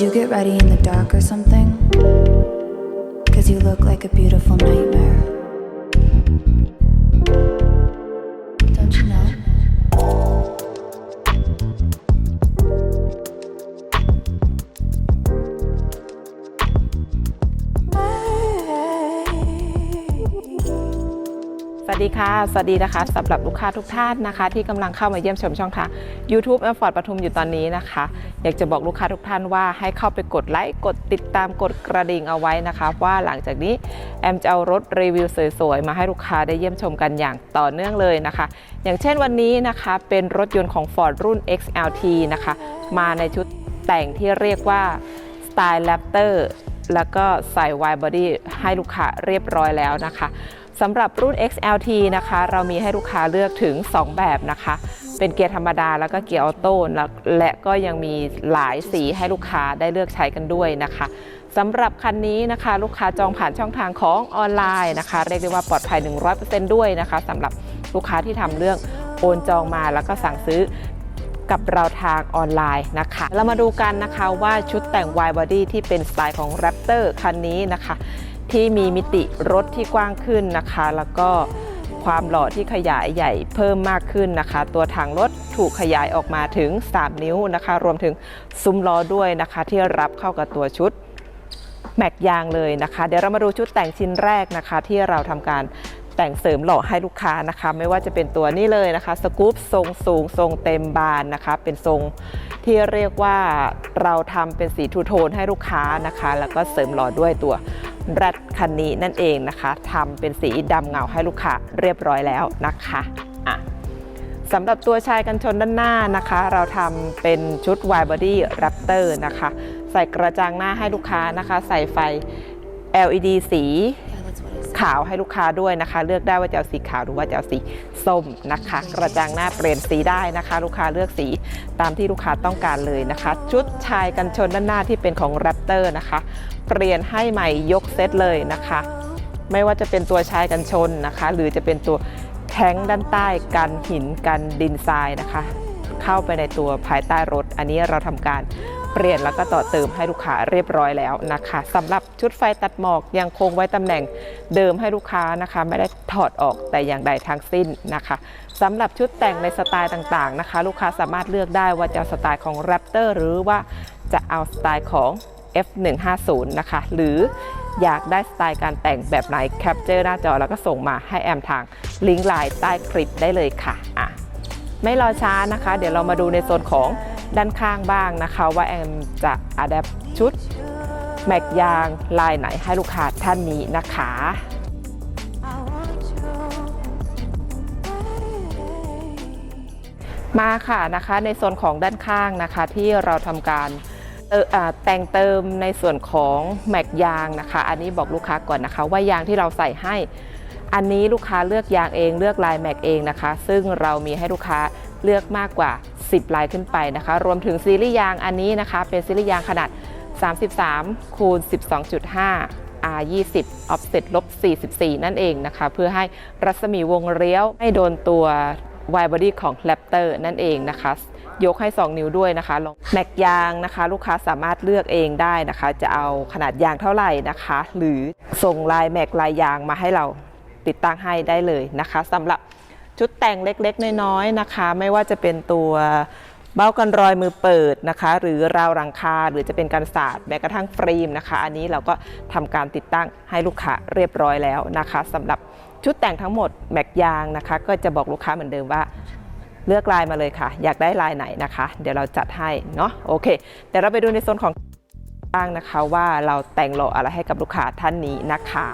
you get ready in the dark or something? Cause you look like a beautiful nightmare. ดีค่ะ สวัสดีนะคะสำหรับลูกค้าทุกท่านนะคะ ที่กำลังเข้ามาเยี่ยมชมช่องทาง YouTube แอมฟอร์ดปทุมอยู่ตอนนี้นะคะ อยากจะบอกลูกค้าทุกท่านว่าให้เข้าไปกดไลค์กดติดตามกดกระดิ่งเอาไว้นะคะ ว่าหลังจากนี้แอมจะเอารถรีวิวสวยๆ มาให้ลูกค้าได้เยี่ยมชมกันอย่างต่อเนื่องเลยนะคะ อย่างเช่นวันนี้นะคะเป็นรถยนต์ของ Ford รุ่น XLT นะคะ มาในชุดแต่งที่เรียกว่า Style Raptor แล้วก็ใส่ wide body ให้ลูกค้าเรียบร้อยแล้วนะคะ สำหรับรุ่น XLT นะคะ เรามีให้ลูกค้าเลือกถึง 2 แบบนะคะ เป็นเกียร์ธรรมดาแล้วก็เกียร์ออโต้และก็ยังมีหลายสีให้ลูกค้าได้เลือกใช้กันด้วยนะคะสำหรับคันนี้นะคะ ลูกค้าจองผ่านช่องทางของออนไลน์นะคะ เรียกได้ว่าปลอดภัย 100%ด้วยนะคะสำหรับลูกค้าที่ทำเรื่องโอนจองมาแล้วก็สั่งซื้อกับเราทางออนไลน์นะคะ เรามาดูกันนะคะว่าชุดแต่ง wide body ที่เป็นสไตล์ของ Raptor คันนี้นะคะ ที่มีมิติรถที่กว้างขึ้นนะคะ แล้วก็ความหล่อที่ขยายใหญ่เพิ่มมากขึ้นนะคะ ตัวถังรถถูกขยายออกมาถึง 3 นิ้วนะคะ รวมถึงซุ้มล้อด้วยนะคะ ที่รับเข้ากับตัวชุดแม็กยางเลยนะคะ เดี๋ยวเรามาดูชุดแต่งชิ้นแรกนะคะ ที่เราทำการแต่งเสริมหล่อให้ลูกค้านะคะ ไม่ว่าจะเป็นตัวนี้เลยนะคะสกู๊ปทรงสูงทรงเต็มบานนะคะ เป็นทรงที่เรียกว่าเราทำเป็นสีทูโทนให้ลูกค้านะคะ แล้วก็เสริมหล่อด้วยตัว แรดคันนี้นั่นเองนะคะทำเป็นสีดำเงาให้ลูกค้าเรียบร้อยแล้วนะคะอะสำหรับตัวชายกันชนด้านหน้านะคะ เราทำเป็นชุด wide body raptor นะคะ ใส่กระจังหน้าให้ลูกค้านะคะ ใส่ไฟ LED สี ขาวให้ลูกค้าด้วยนะคะ เลือกได้ว่าจะเอาสีขาวหรือว่าจะเอาสีส้มนะคะ กระจังหน้าเปลี่ยนสีได้นะคะ ลูกค้าเลือกสีตามที่ลูกค้าต้องการเลยนะคะ ชุดชายกันชนด้านหน้าที่เป็นของ Raptor นะคะ เปลี่ยนให้ใหม่ยกเซตเลยนะคะ ไม่ว่าจะเป็นตัวชายกันชนนะคะ หรือจะเป็นตัวแท้งด้านใต้กันหินกันดินทรายนะคะ เข้าไปในตัวภายใต้รถ อันนี้เราทำการ เปลี่ยนแล้วก็ต่อเติมให้ลูกค้าเรียบร้อยแล้วนะคะสำหรับชุดไฟตัดหมอกยังคงไว้ตำแหน่งเดิมให้ลูกค้านะคะ ไม่ได้ถอดออกแต่อย่างใดทั้งสิ้นนะคะสำหรับชุดแต่งในสไตล์ต่างๆนะคะ ลูกค้าสามารถเลือกได้ว่าจะสไตล์ของ Raptor หรือว่าจะเอาสไตล์ของ F150 นะคะ หรืออยากได้สไตล์การแต่งแบบไหนแคปเจอร์หน้าจอแล้วก็ส่งมาให้แอมทางลิงก์ไลน์ใต้คลิปได้เลยค่ะอะ ไม่รอช้านะคะ เดี๋ยวเรามาดูในโซนของ ด้านข้างบ้างนะคะ ว่าแอมจะอัดแอปชุดแม็กยางลายไหนให้ลูกค้าท่านนี้นะคะมาค่ะนะคะในโซนของด้านข้างนะคะที่เราทำการแต่งเติมในส่วนของแม็กยางนะคะ อันนี้บอกลูกค้าก่อนนะคะ ว่ายางที่เราใส่ให้ อันนี้ลูกค้าเลือกยางเองเลือกลายแม็กเองนะคะ ซึ่งเรามีให้ลูกค้าเลือกมากกว่า 10 ลายขึ้นไปนะคะ รวมถึงซีรีส์ยางอันนี้นะคะ เป็นซีรีส์ยางขนาด 33 คูณ 12.5 R 20 offset ลบ44 นั่นเองนะคะ เพื่อให้รัศมีวงเลี้ยวไม่โดนตัว wide body ของ Raptor นั่นเองนะคะ ยกให้ 2 นิ้วด้วยนะคะลองแม็กยางนะคะ ลูกค้าสามารถเลือกเองได้นะคะ จะเอาขนาดยางเท่าไหร่นะคะ หรือส่งลายแม็กลายยางมาให้เราติดตั้งให้ได้เลยนะคะสำหรับ ชุดแต่งเล็กๆ น้อยๆนะคะ ไม่ว่าจะเป็นตัวเบ้ากันรอยมือเปิดนะคะ หรือราวหลังคาหรือจะเป็นการสาดแม้กระทั่งฟรีมนะคะ อันนี้เราก็ทำการติดตั้งให้ลูกค้าเรียบร้อยแล้วนะคะสำหรับชุดแต่งทั้งหมดแม็กยางนะคะ ก็จะบอกลูกค้าเหมือนเดิมว่าเลือกลายมาเลยค่ะ อยากได้ลายไหนนะคะ เดี๋ยวเราจัดให้เนาะโอเคเดี๋ยวเราไปดูในโซนของบ้างนะคะว่าเราแต่งหล่ออะไรให้กับลูกค้าท่านนี้นะคะ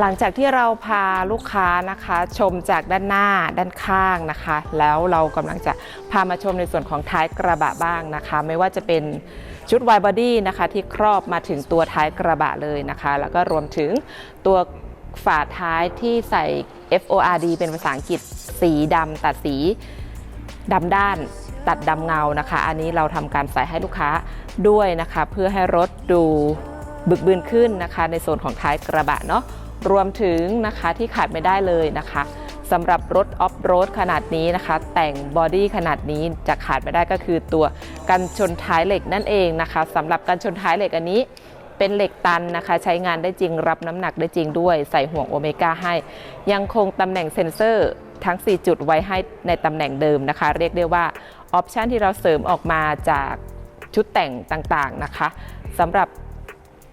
หลังจากที่เราพาลูกค้านะคะ ชมจากด้านหน้าด้านข้างนะคะ แล้วเรากำลังจะพามาชมในส่วนของท้ายกระบะบ้างนะคะ ไม่ว่าจะเป็นชุด wide body นะคะที่ครอบมาถึงตัวท้ายกระบะเลยนะคะ แล้วก็รวมถึงตัวฝาท้ายที่ใส่ FORD เป็นภาษาอังกฤษสีดำตัดสีดำด้านตัดดำเงานะคะ อันนี้เราทำการใส่ให้ลูกค้าด้วยนะคะ เพื่อให้รถดูบึกบืนขึ้นนะคะ ในโซนของท้ายกระบะเนาะ รวมถึงนะคะที่ขาดไม่ได้เลยนะคะสำหรับรถออฟโรดขนาดนี้นะคะ แต่งบอดี้ขนาดนี้จะขาดไม่ได้ก็คือตัวกันชนท้ายเหล็กนั่นเองนะคะสำหรับกันชนท้ายเหล็กอันนี้เป็นเหล็กตันนะคะ ใช้งานได้จริงรับน้ำหนักได้จริงด้วย ใส่ห่วงโอเมก้าให้ ยังคงตำแหน่งเซ็นเซอร์ทั้ง 4 จุดไว้ให้ในตำแหน่งเดิมนะคะ เรียกได้ว่าออปชันที่เราเสริมออกมาจากชุดแต่งต่างๆนะคะสำหรับ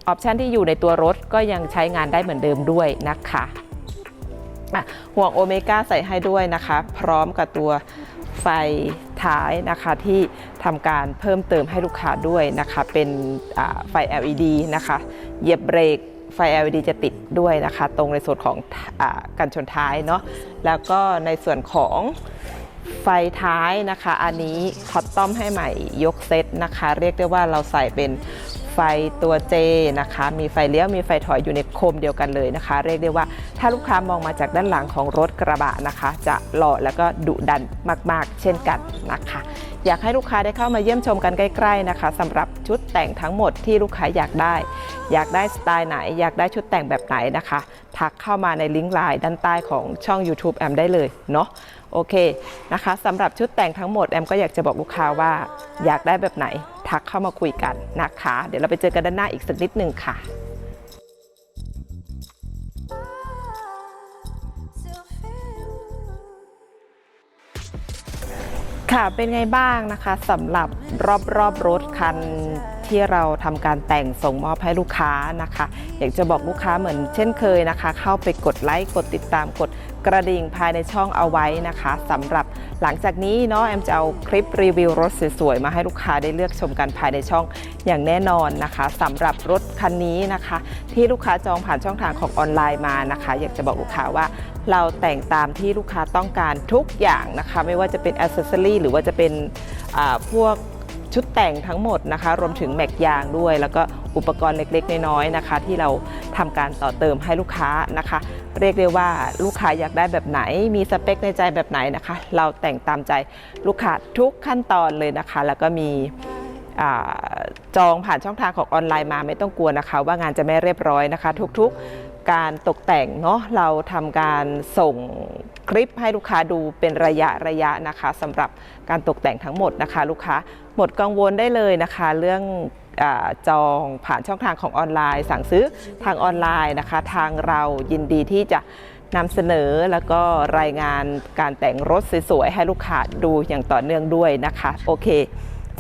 ออปชันที่อยู่ในตัวรถก็ยังใช้งานได้เหมือนเดิมด้วยนะคะะห่วงโอเมก้าใส่ให้ด้วยนะคะ พร้อมกับตัวไฟท้ายนะคะที่ทำการเพิ่มเติมให้ลูกค้าด้วยนะคะ เป็นไฟ LED นะคะเหยียบเบรกไฟ LED จะติดด้วยนะคะ ตรงในส่วนของอกันชนท้ายเนาะแล้วก็ในส่วนของไฟท้ายนะคะ อันนี้คอตตอมให้ใหม่ยกเซตนะคะ เรียกได้ว่าเราใส่เป็น ไฟตัว J นะคะ มีไฟเลี้ยว มีไฟถอยอยู่ในโคมเดียวกันเลยนะคะ เรียกได้ว่าถ้าลูกค้ามองมาจากด้านหลังของรถกระบะนะคะ จะหล่อแล้วก็ดุดันมาก ๆ เช่นกันนะคะ อยากให้ลูกค้าได้เข้ามาเยี่ยมชมกันใกล้ ๆนะคะสำหรับชุดแต่งทั้งหมดที่ลูกค้าอยากได้ อยากได้สไตล์ไหน อยากได้ชุดแต่งแบบไหนนะคะ ทักเข้ามาในลิงก์ไลน์ด้านใต้ของช่อง YouTube แอมได้เลยเนาะโอเคนะคะสำหรับชุดแต่งทั้งหมดแอมก็อยากจะบอกลูกค้าว่า อยากได้แบบไหน ทักเข้ามาคุยกันนะคะ เดี๋ยวเราไปเจอกันด้านหน้าอีกสักนิดหนึ่งค่ะ ค่ะเป็นไงบ้างนะคะสำหรับรอบรอบรถคัน ที่เราทำการแต่งส่งมอบให้ลูกค้านะคะ อยากจะบอกลูกค้าเหมือนเช่นเคยนะคะ เข้าไปกดไลค์กดติดตามกดกระดิ่งภายในช่องเอาไว้นะคะสำหรับหลังจากนี้เนาะแอมจะเอาคลิปรีวิวรถสวยๆมาให้ลูกค้าได้เลือกชมกันภายในช่องอย่างแน่นอนนะคะสำหรับรถคันนี้นะคะ ที่ลูกค้าจองผ่านช่องทางของออนไลน์มานะคะ อยากจะบอกลูกค้าว่าเราแต่งตามที่ลูกค้าต้องการทุกอย่างนะคะ ไม่ว่าจะเป็นอ c เซสซอรีหรือว่าจะเป็นอ่าพวก ชุดแต่งทั้งหมดนะคะ รวมถึงแม็กยางด้วย แล้วก็อุปกรณ์เล็กๆ น้อยๆนะคะ ที่เราทำการต่อเติมให้ลูกค้านะคะ เรียกได้ว่าลูกค้าอยากได้แบบไหน มีสเปคในใจแบบไหนนะคะ เราแต่งตามใจลูกค้าทุกขั้นตอนเลยนะคะ แล้วก็มีอจองผ่านช่องทางของออนไลน์มาไม่ต้องกลัวนะคะ ว่างานจะไม่เรียบร้อยนะคะ ทุกๆ การตกแต่งเนาะเราทำการส่งคลิปให้ลูกค้าดูเป็นระยะระยะนะคะสำหรับการตกแต่งทั้งหมดนะคะ ลูกค้าหมดกังวลได้เลยนะคะ เรื่องอจองผ่านช่องทางของออนไลน์ สั่งซื้อทางออนไลน์นะคะ ทางเรายินดีที่จะนำเสนอแล้วก็รายงานการแต่งรถสวยๆให้ลูกค้าดูอย่างต่อเนื่องด้วยนะคะ โอเค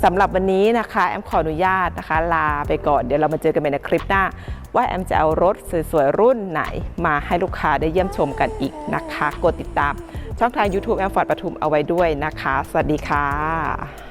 สำหรับวันนี้นะคะ แอมขออนุญาตนะคะ ลาไปก่อนเดี๋ยวเรามาเจอกันใหม่ในคลิปหน้า ว่าแอมจะเอารถสวยๆรุ่นไหนมาให้ลูกค้าได้เยี่ยมชมกันอีกนะคะ กดติดตามช่องทาง YouTube แอมฟอร์ดปทุมเอาไว้ด้วยนะคะ สวัสดีค่ะ